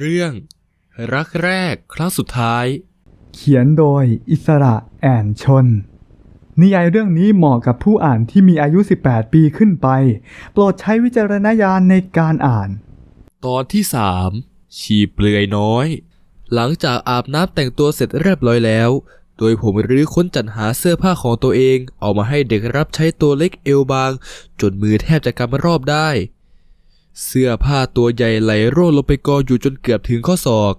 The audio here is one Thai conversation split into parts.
เรื่อง รักแรกครั้งสุดท้าย เขียนโดยอิสระแอนชน นิยายเรื่องนี้เหมาะกับผู้อ่านที่มีอายุ 18 ปีขึ้นไป โปรดใช้วิจารณญาณในการอ่าน ตอนที่สามชีเปลือยน้อย หลังจากอาบน้ำแต่งตัวเสร็จเรียบร้อยแล้ว โดยผมรื้อค้นจัดหาเสื้อผ้าของตัวเอง เอามาให้เด็กรับใช้ตัวเล็กเอวบาง จนมือแทบจะกำรอบได้ เสื้อผ้าตัวใหญ่ไหลร่วงลงไปกองอยู่จนเกือบถึงข้อศอก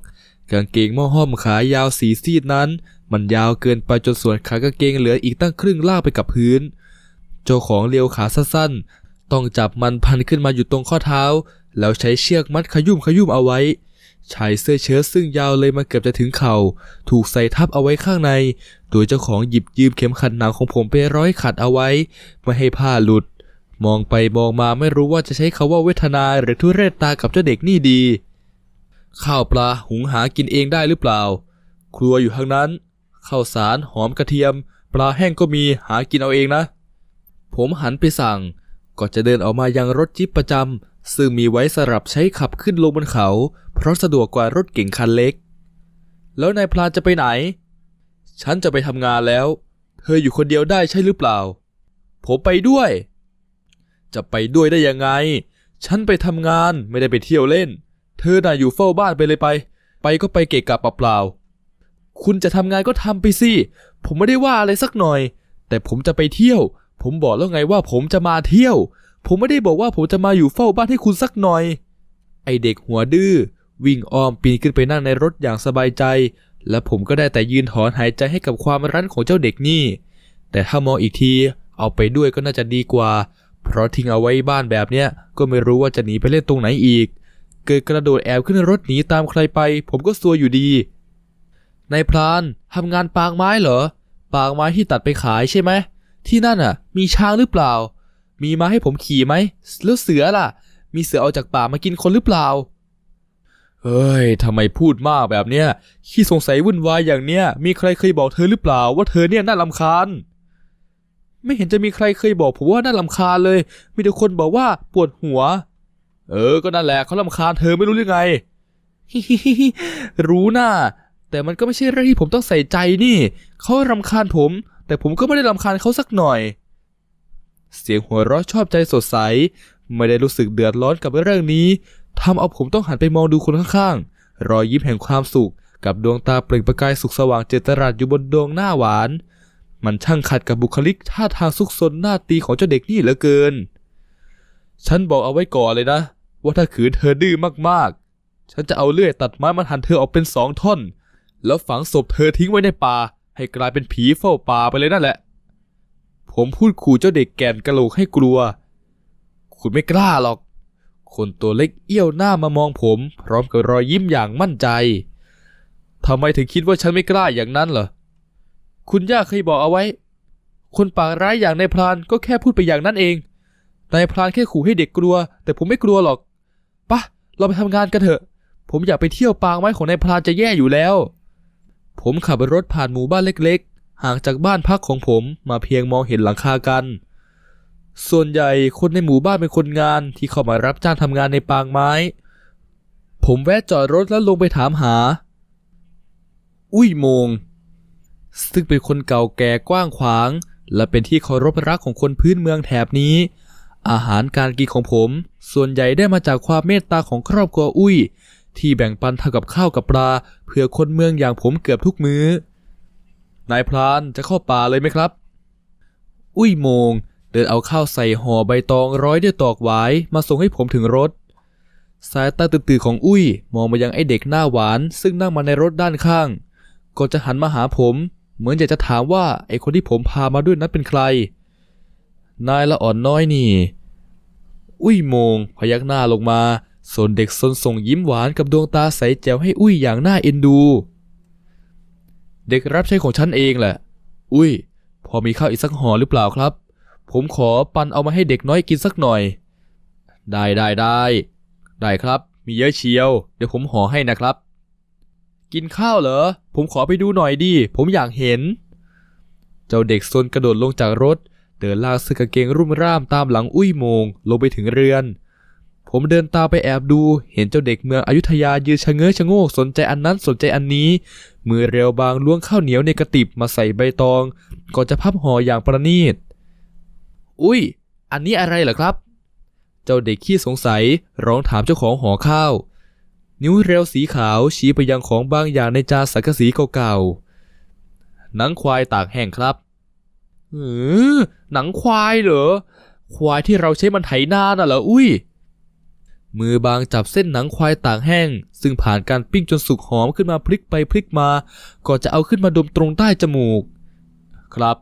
กางเกงหม้อห้อมขายาวสีซีดนั้น มันยาวเกินไปจนส่วนขากางเกงเหลืออีกตั้งครึ่งล่างไปกับพื้น เจ้าของเลียวขาสั้นๆ ต้องจับมันพันขึ้นมาอยู่ตรงข้อเท้า แล้วใช้เชือกมัดขยุ่มขยุ่มเอาไว้ชายเสื้อเชิ้ตซึ่งยาวเลยมาเกือบจะถึงเข่า ถูกใส่ทับเอาไว้ข้างใน โดยเจ้าของหยิบยืมเข็มขัดหนังของผมไปร้อยขัดเอาไว้ ไม่ให้ผ้าหลุด มองไปมองมาไม่รู้ว่าจะใช้คาว่าเวทนาหรือทุเรศตากับเจ้าเด็กนี่ดี ข้าวปลาหุงหากินเองได้หรือเปล่า ครัวอยู่ทางนั้น ข้าวสารหอมกระเทียม ปลาแห้งก็มีหากินเอาเองนะ ผมหันไปสั่งก็จะเดินออกมายังรถจิ๊บประจำซึ่งมีไว้สำหรับใช้ขับขึ้นลงบนเขา เพราะสะดวกกว่ารถเก่งคันเล็ก แล้วนายพลานจะไปไหน ฉันจะไปทำงานแล้ว เธออยู่คนเดียวได้ใช่หรือเปล่า ผมไปด้วย จะไปด้วยได้ยังไง ฉันไปทำงานไม่ได้ไปเที่ยวเล่น เธอน่ะอยู่เฝ้าบ้านไปเลยไป ไปก็ไปเกะกะเปล่าๆคุณจะทำงานก็ทำไปสิ ผมไม่ได้ว่าอะไรสักหน่อย แต่ผมจะไปเที่ยว ผมบอกแล้วไงว่าผมจะมาเที่ยว ผมไม่ได้บอกว่าผมจะมาอยู่เฝ้าบ้านให้คุณสักหน่อย ไอเด็กหัวดื้อวิ่งอ้อมปีนขึ้นไปนั่งในรถอย่างสบายใจ และผมก็ได้แต่ยืนถอนหายใจให้กับความรั้นของเจ้าเด็กนี่ แต่ถ้ามองอีกทีเอาไปด้วยก็น่าจะดีกว่า เพราะทิ้งเอาไว้บ้านแบบเนี้ยก็ไม่รู้ว่าจะหนีไปเล่นตรงไหนอีก เกิดกระโดดแอบขึ้นรถหนีตามใครไป ผมก็ซวยอยู่ดีนายพรานทำงานปางไม้เหรอ ปางไม้ที่ตัดไปขายใช่ไหม ที่นั่นอะ มีช้างหรือเปล่า มีมาให้ผมขี่ไหมแล้วเสือล่ะ มีเสือเอาจากป่ามากินคนหรือเปล่า เฮ้ยทำไมพูดมากแบบเนี้ยขี้สงสัยวุ่นวายอย่างเนี้ย มีใครเคยบอกเธอหรือเปล่าว่าเธอเนี่ยน่าลำคาญ ไม่เห็นจะมีใครเคยบอกผมว่าน่าลำคาญเลย มีแต่คนบอกว่าปวดหัว เออ ก็นั่นแหละเขาลำคาญเธอไม่รู้หรือไง รู้น่าแต่มันก็ไม่ใช่เรื่องที่ผมต้องใส่ใจนี่ เขารำคาญผม แต่ผมก็ไม่ได้รำคาญเขาสักหน่อย เสียงหัวเราะชอบใจสดใส ไม่ได้รู้สึกเดือดร้อนกับเรื่องนี้ทำเอาผมต้องหันไปมองดูคนข้างๆ รอยยิ้มแห่งความสุข กับดวงตาเปล่งประกายสุขสว่างเจตรัสอยู่บนดวงหน้าหวาน มันช่างขัดกับบุคลิกท่าทางซุกซนหน้าตีของเจ้าเด็กนี่เหลือเกิน ฉันบอกเอาไว้ก่อนเลยนะ ว่าถ้าขืนเธอดื้อมากๆ ฉันจะเอาเลื่อยตัดไม้มาหั่นเธอออกเป็นสองท่อน แล้วฝังศพเธอทิ้งไว้ในป่า ให้กลายเป็นผีเฝ้าป่าไปเลยนั่นแหละ ผมพูดขู่เจ้าเด็กแก่นกะโหลกให้กลัว คุณไม่กล้าหรอก คนตัวเล็กเอี้ยวหน้ามามองผม พร้อมกับรอยยิ้มอย่างมั่นใจทำไมถึงคิดว่าฉันไม่กล้าอย่างนั้นเหรอ คุณย่าเคยบอกเอาไว้ คนปากร้ายอย่างนายพรานก็แค่พูดไปอย่างนั้นเอง นายพรานแค่ขู่ให้เด็กกลัว แต่ผมไม่กลัวหรอกปะเราไปทำงานกันเถอะ ผมอยากไปเที่ยวปางไม้ของนายพรานจะแย่อยู่แล้ว ผมขับรถผ่านหมู่บ้านเล็กๆ ห่างจากบ้านพักของผมมาเพียงมองเห็นหลังคากัน ส่วนใหญ่คนในหมู่บ้านเป็นคนงานที่เข้ามารับจ้างทำงานในปางไม้ ผมแวะจอดรถแล้วลงไปถามหา อุ้ยโมง ซึ่งเป็นคนเก่าแก่กว้างขวาง และเป็นที่เคารพรักของคนพื้นเมืองแถบนี้ อาหารการกินของผม ส่วนใหญ่ได้มาจากความเมตตาของครอบครัวอุ้ย ที่แบ่งปันทำกับข้าวกับปลาเพื่อคนเมืองอย่างผมเกือบทุกมือ้อนายพรานจะเข้าป่าเลยไหมครับ อุ้ยโมง เดินเอาข้าวใส่ห่อใบตองร้อยด้วยตอกหวายมาส่งให้ผมถึงรถ สายตาตื่นๆของอุ้ย มองมายังไอเด็กหน้าหวาน ซึ่งนั่งมาในรถด้านข้าง ก็จะหันมาหาผม เหมือนอยากจะถามว่าไอคนที่ผมพามาด้วยนั้นเป็นใคร นายละอ่อนน้อยนี่ อุ้ยโมง พยักหน้าลงมาส่วนเด็กซนส่งยิ้มหวานกับดวงตาใสแจ๋วให้อุ้ยอย่างน่าเอ็นดู เด็กรับใช้ของฉันเองแหละ อุ้ย พอมีข้าวอีกสักห่อหรือเปล่าครับ ผมขอปันเอามาให้เด็กน้อยกินสักหน่อย ได้ได้ได้ได้ครับ มีเยอะเชียว เดี๋ยวผมห่อให้นะครับ กินข้าวเหรอ ผมขอไปดูหน่อยดิ ผมอยากเห็น เจ้าเด็กซนกระโดดลงจากรถ เดินลากเสื้อกางเกงรุ่มร่ามตามหลังอุ้ยโมง ลงไปถึงเรือน ผมเดินตามไปแอบดู เห็นเจ้าเด็กเมืองอยุธยายืนชะเง้อชะโงกสนใจอันนั้นสนใจอันนี้ มือเร็วบางล้วงข้าวเหนียวในกระติบมาใส่ใบตอง ก่อนจะพับห่ออย่างประณีต อุ้ย อันนี้อะไรเหรอครับ เจ้าเด็กขี้สงสัยร้องถามเจ้าของห่อข้าว นิ้วเร็วสีขาวชี้ไปยังของบางอย่างในจานสังกะสีเก่าๆ หนังควายตากแห้งครับเออหนังควายเหรอ ควายที่เราใช้มันไถนาน่ะเหรออุ้ย มือบางจับเส้นหนังควายตากแห้ง ซึ่งผ่านการปิ้งจนสุกหอมขึ้นมาพลิกไปพลิกมา ก่อนจะเอาขึ้นมาดมตรงใต้จมูก ครับ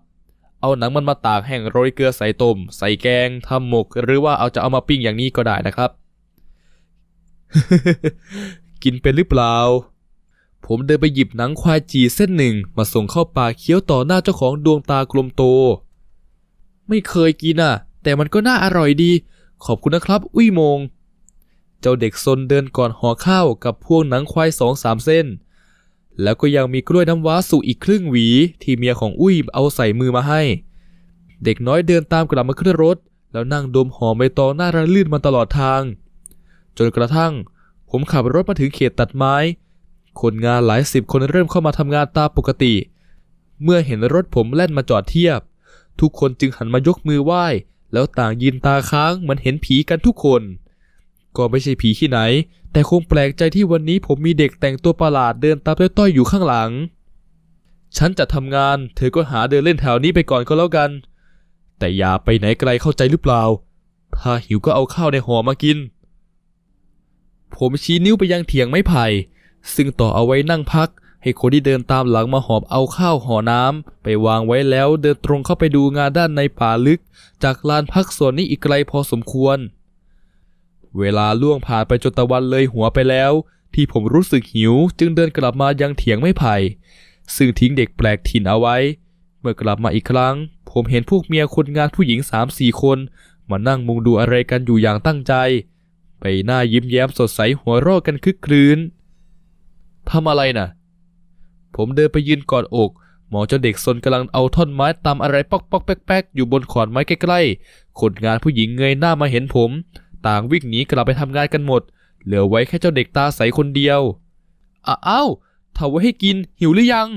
เอาหนังมันมาตากแห้งโรยเกลือใส่ต้ม ใส่แกงทำหมก หรือว่าเอาจะเอามาปิ้งอย่างนี้ก็ได้นะครับ กินเป็นหรือเปล่า ผมเดินไปหยิบหนังควายจีเส้นหนึ่งมาส่งเข้าปากเคี้ยวต่อหน้าเจ้าของดวงตากลมโต ไม่เคยกินอะ แต่มันก็น่าอร่อยดี ขอบคุณนะครับ อุ้ยมง เจ้าเด็กซนเดินก่อนห่อข้าวกับพวงหนังควายสองสามเส้น แล้วก็ยังมีกล้วยน้ำว้าสุกอีกครึ่งหวี ที่เมียของอุ้ยเอาใส่มือมาให้ เด็กน้อยเดินตามกลับมาขึ้นรถ แล้วนั่งดมหอมใบตองหน้าระลื่นมาตลอดทาง จนกระทั่ง ผมขับรถมาถึงเขตตัดไม้ คนงานหลายสิบคนเริ่มเข้ามาทำงานตามปกติ เมื่อเห็นรถผมแล่นมาจอดเทียบ ทุกคนจึงหันมายกมือไหว้ แล้วต่างยืนตาค้างเหมือนเห็นผีกันทุกคน ก็ไม่ใช่ผีที่ไหน แต่คงแปลกใจที่วันนี้ผมมีเด็กแต่งตัวประหลาดเดินตามต้อยๆอยู่ข้างหลัง ฉันจะทำงาน เธอก็หาเดินเล่นแถวนี้ไปก่อนก็แล้วกัน แต่อย่าไปไหนไกลเข้าใจหรือเปล่า ถ้าหิวก็เอาข้าวในห่อมากิน ผมชี้นิ้วไปยังเถียงไม้ไผ่ ซึ่งต่อเอาไว้นั่งพัก ให้คนที่เดินตามหลังมาหอบเอาข้าวห่อน้ำไปวางไว้แล้วเดินตรงเข้าไปดูงานด้านในป่าลึก จากลานพักส่วนนี้อีกไกลพอสมควร เวลาล่วงผ่านไปจนตะวันเลยหัวไปแล้ว ที่ผมรู้สึกหิว จึงเดินกลับมายังเถียงไม้ไผ่ ซึ่งทิ้งเด็กแปลกถิ่นเอาไว้ เมื่อกลับมาอีกครั้ง ผมเห็นพวกเมียคนงานผู้หญิงสามสี่คน มานั่งมุงดูอะไรกันอยู่อย่างตั้งใจ ไปหน้ายิ้มแย้มสดใสหัวเราะกันคึกครื้นทำอะไรน่ะ ผมเดินไปยืนกอดอกมองเจ้าเด็กซนกำลังเอาท่อนไม้ตำอะไรปอกปอกแป๊กแป๊กอยู่บนขอนไม้ใกล้ๆ คนงานผู้หญิงเงยหน้ามาเห็นผม ต่างวิ่งหนีกลับไปทำงานกันหมด เหลือไว้แค่เจ้าเด็กตาใสคนเดียวอ้าอ้าไว้ให้กินหิวหรือยัง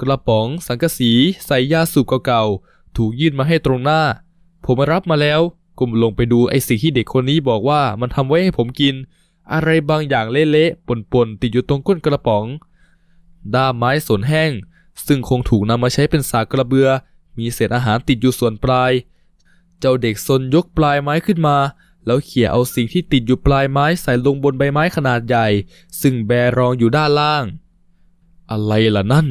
กระป๋องสังกะสีใส่ยาสูบเก่าๆ ถูกยื่นมาให้ตรงหน้า ผมรับมาแล้ว ก้มลงไปดูไอ้สิ่งที่เด็กคนนี้บอกว่ามันทำไว้ให้ผมกิน อะไรบางอย่างเละๆปนๆติดอยู่ตรงก้นกระป๋อง ด้ามไม้สนแห้ง ซึ่งคงถูกนำมาใช้เป็นสากกระเบือ มีเศษอาหารติดอยู่ส่วนปลาย เจ้าเด็กซนยกปลายไม้ขึ้นมา แล้วเขี่ยเอาสิ่งที่ติดอยู่ปลายไม้ใส่ลงบนใบไม้ขนาดใหญ่ ซึ่งแบรองอยู่ด้านล่าง อะไรล่ะนั่น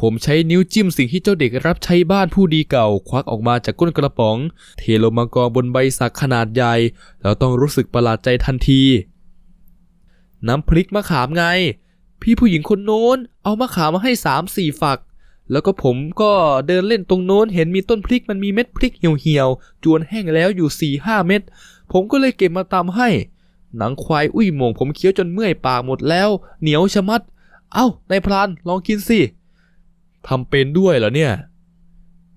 ผมใช้นิ้วจิ้มสิ่งที่เจ้าเด็กรับใช้บ้านผู้ดีเก่า ควักออกมาจากก้นกระป๋อง เทลงมากองบนใบสักขนาดใหญ่ แล้วต้องรู้สึกประหลาดใจทันที น้ำพริกมะขามไง พี่ผู้หญิงคนโน้น เอามะขามมาให้สามสี่ฝัก แล้วก็ผมก็เดินเล่นตรงโน้นเห็นมีต้นพริกมันมีเม็ดพริกเหี่ยวๆ จวนแห้งแล้วอยู่สี่ห้าเม็ดผมก็เลยเก็บมาตำให้ หนังควายอุ้ยโหมงผมเคี้ยวจนเมื่อยปากหมดแล้ว เหนียวชะมัด เอ้านายพรานลองกินสิ ทำเป็นด้วยเหรอเนี่ย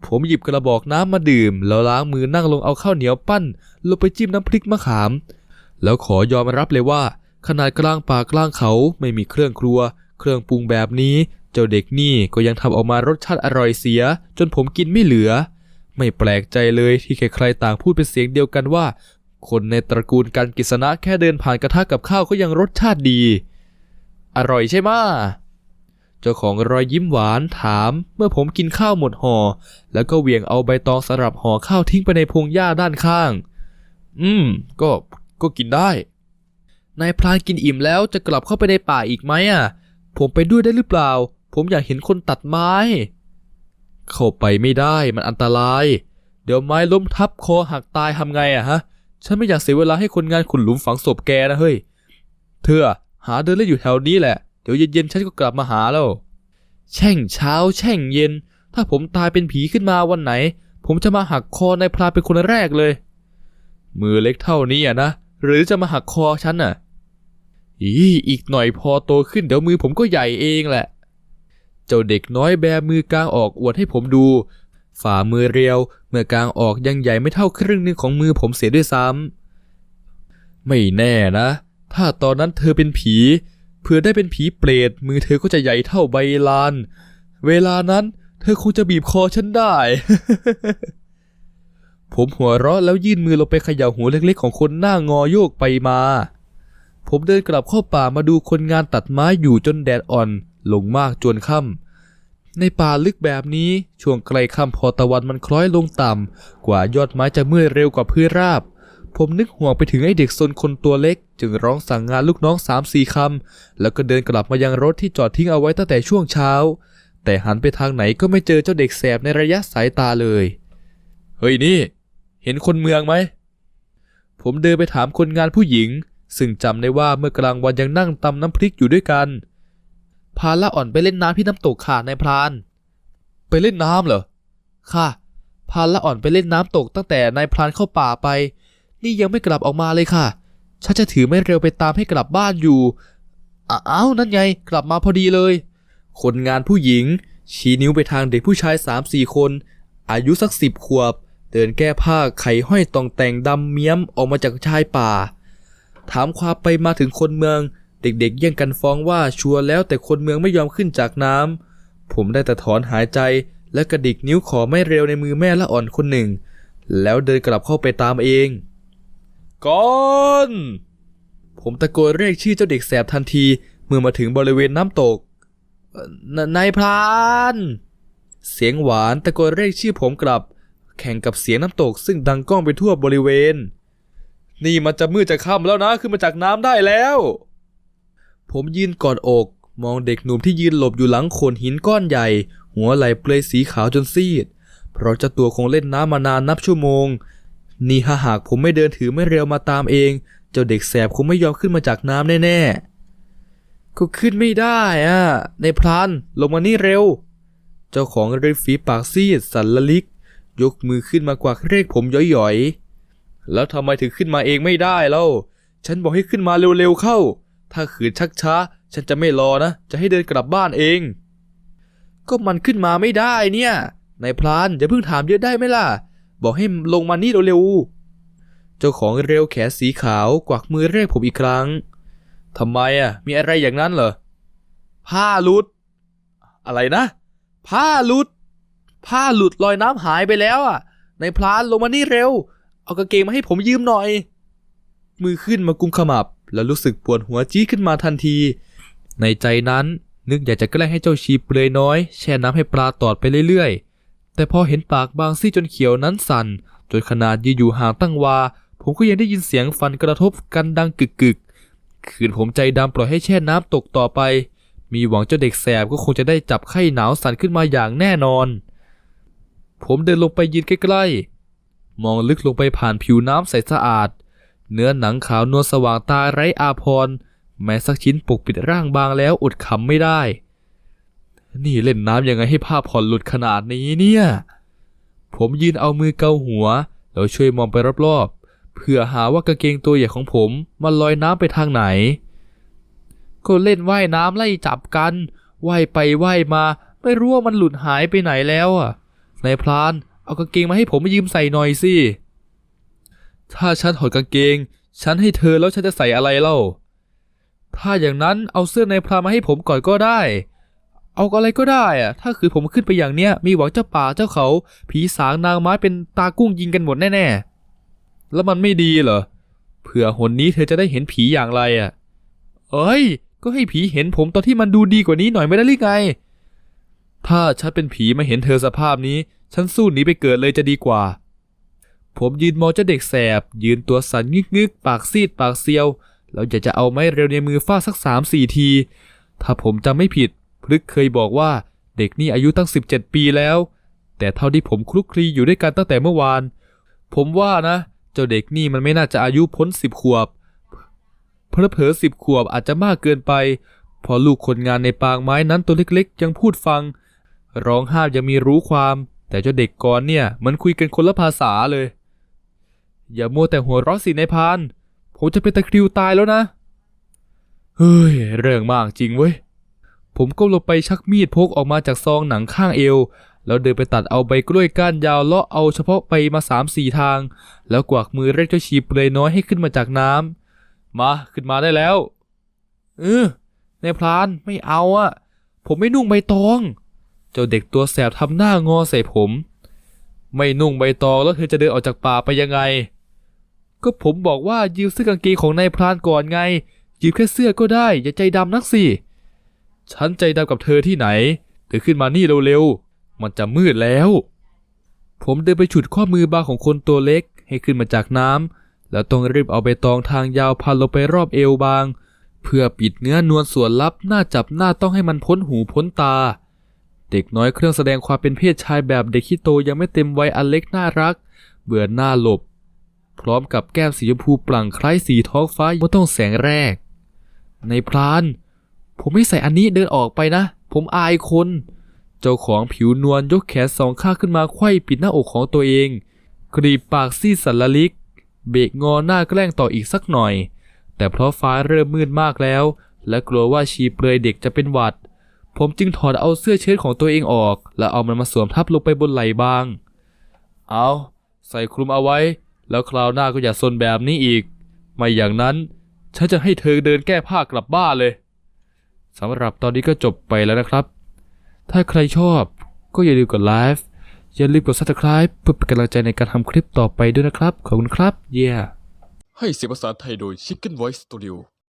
ผมหยิบกระบอกน้ำมาดื่ม แล้วล้างมือนั่งลงเอาข้าวเหนียวปั้นลงไปจิ้มน้ำพริกมะขาม แล้วขอยอมรับเลยว่า ขนาดกลางป่ากลางเขาไม่มีเครื่องครัว เครื่องปรุงแบบนี้ เจ้าเด็กนี่ก็ยังทำออกมารสชาติอร่อยเสีย จนผมกินไม่เหลือ ไม่แปลกใจเลยที่ใครๆต่างพูดเป็นเสียงเดียวกันว่า คนในตระกูลกันกิษณะแค่เดินผ่านกระทะกับข้าวก็ยังรสชาติดี อร่อยใช่ไหม เจ้าของรอยยิ้มหวานถามเมื่อผมกินข้าวหมดห่อแล้วก็เหวี่ยงเอาใบตองสำหรับห่อข้าวทิ้งไปในพงหญ้าด้านข้าง อืม ก็ก็กินได้ นายพรานกินอิ่มแล้วจะกลับเข้าไปในป่าอีกไหมอะ ผมไปด้วยได้หรือเปล่า ผมอยากเห็นคนตัดไม้ เข้าไปไม่ได้มันอันตราย เดี๋ยวไม้ล้มทับคอหักตายทำไงอะฮะ ฉันไม่อยากเสียเวลาให้คนงานขุดหลุมฝังศพแกนะเฮ้ย เธอหาเดินเล่นอยู่แถวนี้แหละ ดี๋ยวเย็นๆฉันก็กลับมาหาแล้ว แช่งเช้าแช่งเย็น ถ้าผมตายเป็นผีขึ้นมาวันไหน ผมจะมาหักคอนายพรานเป็นคนแรกเลย มือเล็กเท่านี้อะนะ หรือจะมาหักคอฉันน่ะ อีอีกหน่อยพอโตขึ้นเดี๋ยวมือผมก็ใหญ่เองแหละ เจ้าเด็กน้อยแบมือกลางออกอวดให้ผมดู ฝ่ามือเรียว เมื่อกลางออกยังใหญ่ไม่เท่าครึ่งหนึงของมือผมเสียด้วยซ้ำไม่แน่นะ ถ้าตอนนั้นเธอเป็นผี เพื่อได้เป็นผีเปรตมือเธอก็จะใหญ่เท่าใบลาน เวลานั้น เธอคงจะบีบคอฉันได้ ผมหัวเราะแล้วยื่นมือลงไปเขย่าหัวเล็กๆ ของคนหน้างอโยกไปมา ผมเดินกลับเข้าป่ามาดูคนงานตัดไม้อยู่จนแดดอ่อนลงมากจนค่ำในป่าลึกแบบนี้ช่วงใกล้ค่ำพอตะวันมันคล้อยลงต่ำกว่ายอดไม้จะเมื่อยเร็วกว่าพื้นราบ ผมนึกห่วงไปถึงไอ้เด็กซนคนตัวเล็ก จึงร้องสั่งงานลูกน้องสามสี่คำ แล้วก็เดินกลับมายังรถที่จอดทิ้งเอาไว้ตั้งแต่ช่วงเช้า แต่หันไปทางไหนก็ไม่เจอเจ้าเด็กแสบในระยะสายตาเลย เฮ้ยนี่ เห็นคนเมืองไหม ผมเดินไปถามคนงานผู้หญิง ซึ่งจำได้ว่าเมื่อกลางวันยังนั่งตำน้ำพริกอยู่ด้วยกัน พาละอ่อนไปเล่นน้ำที่น้ำตกค่ะนายพราน ไปเล่นน้ำเหรอ ค่ะ พาละอ่อนไปเล่นน้ำตกตั้งแต่นายพรานเข้าป่าไป นี่ยังไม่กลับออกมาเลยค่ะ ฉันจะถือไม่เร็วไปตามให้กลับบ้านอยู่อ้าอ้าวนั่นไงกลับมาพอดีเลย คนงานผู้หญิง ชี้นิ้วไปทางเด็กผู้ชายสามสี่คน อายุสักสิบขวบ เดินแก้ผ้าไขห้อยตองแต่งดำเมี้ยมออกมาจากชายป่า ถามความไปมาถึงคนเมือง เด็กๆแย่งกันฟ้องว่าชัวร์แล้วแต่คนเมืองไม่ยอมขึ้นจากน้ำผมได้แต่ถอนหายใจและกระดิกนิ้วขอไม่เร็วในมือแม่ละอ่อนคนหนึ่ง แล้วเดินกลับเข้าไปตามเอง ก่อนผมตะโกนเรียกชื่อเจ้าเด็กแสบทันทีเมื่อมาถึงบริเวณน้ำตกนายพรานเสียงหวานตะโกนเรียกชื่อผมกลับ แข่งกับเสียงน้ำตกซึ่งดังก้องไปทั่วบริเวณ นี่มันจะมืดจะค่ำแล้วนะขึ้นมาจากน้ำได้แล้ว ผมยืนกอดอก มองเด็กหนุ่มที่ยืนหลบอยู่หลังโขดหินก้อนใหญ่ หัวไหลเปลอยสีขาวจนซีด เพราะเจ้าตัวคงเล่นน้ำมานานนับชั่วโมง นี่ถ้าหากผมไม่เดินถือไม่เร็วมาตามเอง เจ้าเด็กแสบคงไม่ยอมขึ้นมาจากน้ำแน่ๆก็ขึ้นไม่ได้อะในพรานลงมานี่เร็ว เจ้าของริมฝีปากซีดสันละลิก ยกมือขึ้นมากวักเรียกผมย่อยๆ แล้วทำไมถึงขึ้นมาเองไม่ได้เล่า ฉันบอกให้ขึ้นมาเร็วๆเข้า ถ้าขืนชักช้า ฉันจะไม่รอนะ จะให้เดินกลับบ้านเอง ก็มันขึ้นมาไม่ได้เนี่ยนายพรานอย่าเพิ่งถามเยอะได้ไหมล่ะ บอกให้ลงมานี่เร็วๆ เจ้าของเร็วแขนสีขาวกวักมือเรียกผมอีกครั้ง ทำไมอะ มีอะไรอย่างนั้นเหรอ ผ้าหลุด อะไรนะ ผ้าหลุด ผ้าหลุดลอยน้ำหายไปแล้วอะ ในพรานลงมานี่เร็ว เอากางเกงมาให้ผมยืมหน่อย มือขึ้นมากุมขมับ แล้วรู้สึกปวดหัวจี้ขึ้นมาทันที ในใจนั้นนึกอยากจะแกล้งให้เจ้าชีเปลือยน้อย แช่น้ำให้ปลาตอดไปเรื่อยๆ แต่พอเห็นปากบางซี่จนเขียวนั้นสั่นจนขนาดยืนอยู่ห่างตั้งวา ผมก็ยังได้ยินเสียงฟันกระทบกันดังกึกๆคืนผมใจดำปล่อยให้แช่น้ำตกต่อไป มีหวังเจ้าเด็กแสบก็คงจะได้จับไข้หนาวสั่นขึ้นมาอย่างแน่นอน ผมเดินลงไปยืนใกล้ๆ มองลึกลงไปผ่านผิวน้ำใสสะอาด เนื้อหนังขาวนวลสว่างตาไร้อาพร แม้สักชิ้นปกปิดร่างบางแล้วอดขำไม่ได้ นี่เล่นน้ำยังไงให้ผ้าผ่อนหลุดขนาดนี้เนี่ย ผมยืนเอามือเกาหัว แล้วช่วยมองไปรอบๆ เพื่อหาว่ากางเกงตัวใหญ่ของผมมันลอยน้ำไปทางไหน ก็เล่นว่ายน้ำไล่จับกัน ว่ายไปว่ายมา ไม่รู้ว่ามันหลุดหายไปไหนแล้วอะนายพราน เอากางเกงมาให้ผมยืมใส่หน่อยสิ ถ้าฉันถอดกางเกง ฉันให้เธอแล้วฉันจะใส่อะไรเล่า ถ้าอย่างนั้นเอาเสื้อในพรานมาให้ผมก่อนก็ได้ เอาอะไรก็ได้อะถ้าคือผมขึ้นไปอย่างเนี้ยมีหวังเจ้าป่าเจ้าเขา ผีสางนางไม้เป็นตากุ้งยิงกันหมดแน่ๆ แล้วมันไม่ดีเหรอ เผื่อหนนี้เธอจะได้เห็นผีอย่างไรอะเอ้ย ก็ให้ผีเห็นผมตอนที่มันดูดีกว่านี้หน่อยไม่ได้หรือไง ถ้าฉันเป็นผีมาเห็นเธอสภาพนี้ ฉันสู้หนีไปเกิดเลยจะดีกว่า ผมยืนมองเจ้าเด็กแสบ ยืนตัวสั่นงึกงึกๆปากซีดปากเซียว แล้วอยากจะเอาไม้เร็วในมือฟาดสักสามสี่ที ถ้าผมจำไม่ผิด พลึกเคยบอกว่าเด็กนี่อายุตั้ง 17 ปีแล้ว แต่เท่าที่ผมคลุกคลีอยู่ด้วยกันตั้งแต่เมื่อวาน ผมว่านะ เจ้าเด็กนี่มันไม่น่าจะอายุพ้นสิบขวบ เพอเพอสิบขวบอาจจะมากเกินไป พอลูกคนงานในปางไม้นั้นตัวเล็กๆ ยังพูดฟัง ร้องห้ามยังมีรู้ความ แต่เจ้าเด็กก่อนเนี่ยมันคุยกันคนละภาษาเลย อย่ามัวแต่หัวเราะสินายพาน ผมจะเป็นตะคริวตายแล้วนะ เฮ้ย เรื่องมากจริงเว้ย ผมก้มลงไปชักมีดพกออกมาจากซองหนังข้างเอว แล้วเดินไปตัดเอาใบกล้วยก้านยาวเลาะเอาเฉพาะใบมาสามสี่ทาง แล้วกวักมือเรียกเจ้าชีเปลยน้อยให้ขึ้นมาจากน้มาขึ้นมาได้แล้ว เออในายพรานไม่เอาอะผมไม่นุ่งใบตอง เจ้าเด็กตัวแสบทำหน้างอใส่ผม ไม่นุ่งใบตองแล้วเธอจะเดินออกจากป่าไปยังไง ก็ผมบอกว่ายืมเสื้อกางเกงของนายพรานก่อนไงยืมแค่เสื้อก็ได้ อย่าใจดำนักสิ ฉันใจดำกับเธอที่ไหน เธอขึ้นมานี่เร็วๆ มันจะมืดแล้ว ผมเดินไปฉุดข้อมือบาของคนตัวเล็กให้ขึ้นมาจากน้ำ แล้วต้องรีบเอาใบตองทางยาวพันลงไปรอบเอวบาง เพื่อปิดเนื้อนวลส่วนลับหน้าจับหน้าต้องให้มันพ้นหูพ้นตา เด็กน้อยเครื่องแสดงความเป็นเพศชายแบบเด็กขี้โตยังไม่เต็มวัยอันเล็กน่ารัก เบื่อหน้าหลบ พร้อมกับแก้มสีชมพูปลั่งคล้ายสีท้องฟ้าเมื่อต้องแสงแรก ในพราน ผมไม่ใส่อันนี้เดินออกไปนะ ผมอายคน เจ้าของผิวนวลยกแขนสองข้างขึ้นมาไขว้ปิดหน้าอกของตัวเองกรีบปากซีดสันละลิก เบรกงอหน้าแกล้งต่ออีกสักหน่อย แต่เพราะฟ้าเริ่มมืดมากแล้ว และกลัวว่าชีเปลือยเด็กจะเป็นหวัด ผมจึงถอดเอาเสื้อเชิ้ตของตัวเองออก แล้วเอามันมาสวมทับลงไปบนไหล่บาง เอาใส่คลุมเอาไว้ แล้วคราวหน้าก็อย่าซนแบบนี้อีก ไม่อย่างนั้น ฉันจะให้เธอเดินแก้ผ้ากลับบ้านเลย สำหรับตอนนี้ก็จบไปแล้วนะครับ ถ้าใครชอบก็อย่าลืมกดไลฟ์อย่าลืมกด subscribe เพื่อเป็นกำลังใจในการทำคลิปต่อไปด้วยนะครับ ขอบคุณครับ เย้ให้เสียงภาษาไทยโดย Chicken Voice Studio